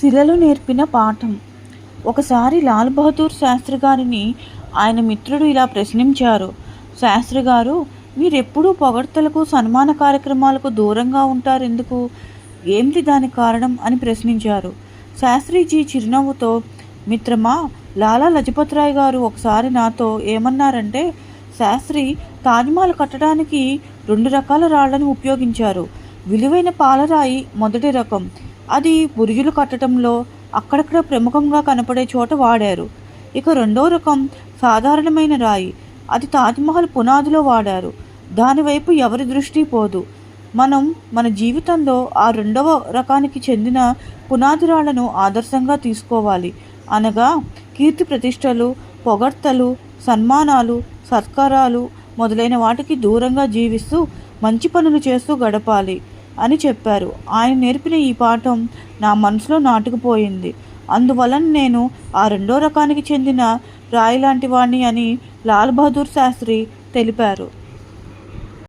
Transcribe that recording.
శిలలు నేర్పిన పాఠం. ఒకసారి లాల్ బహదూర్ శాస్త్రి గారిని ఆయన మిత్రుడు ఇలా ప్రశ్నించారు. శాస్త్రి గారు మీరెప్పుడూ పొగడ్తలకు సన్మాన కార్యక్రమాలకు దూరంగా ఉంటారు ఎందుకు ఏంటి దానికి కారణం? అని ప్రశ్నించారు. శాస్త్రిజీ చిరునవ్వుతో మిత్రమా లాలా లజపతిరాయ్ గారు ఒకసారి నాతో ఏమన్నారంటే శాస్త్రి తాజ్మహల్ కట్టడానికి రెండు రకాల రాళ్ళను ఉపయోగించారు. విలువైన పాలరాయి మొదటి రకం అది బురుజులు కట్టడంలో అక్కడక్కడ ప్రముఖంగా కనపడే చోట వాడారు. ఇక రెండో రకం సాధారణమైన రాయి. అది తాజ్మహల్ పునాదిలో వాడారు. దానివైపు ఎవరి దృష్టి పోదు. మనం మన జీవితంలో ఆ రెండవ రకానికి చెందిన పునాదిరాళ్ళను ఆదర్శంగా తీసుకోవాలి. అనగా కీర్తి ప్రతిష్టలు పొగడ్తలు సన్మానాలు సత్కారాలు మొదలైన వాటికి దూరంగా జీవిస్తూ మంచి పనులు చేస్తూ గడపాలి. అని చెప్పారు. ఆయన నేర్పిన ఈ పాఠం నా మనసులో నాటుకుపోయింది. అందువలన నేను ఆ రెండో రకానికి చెందిన రాయి లాంటి వాణ్ణి అని లాల్ బహదూర్ శాస్త్రి తెలిపారు.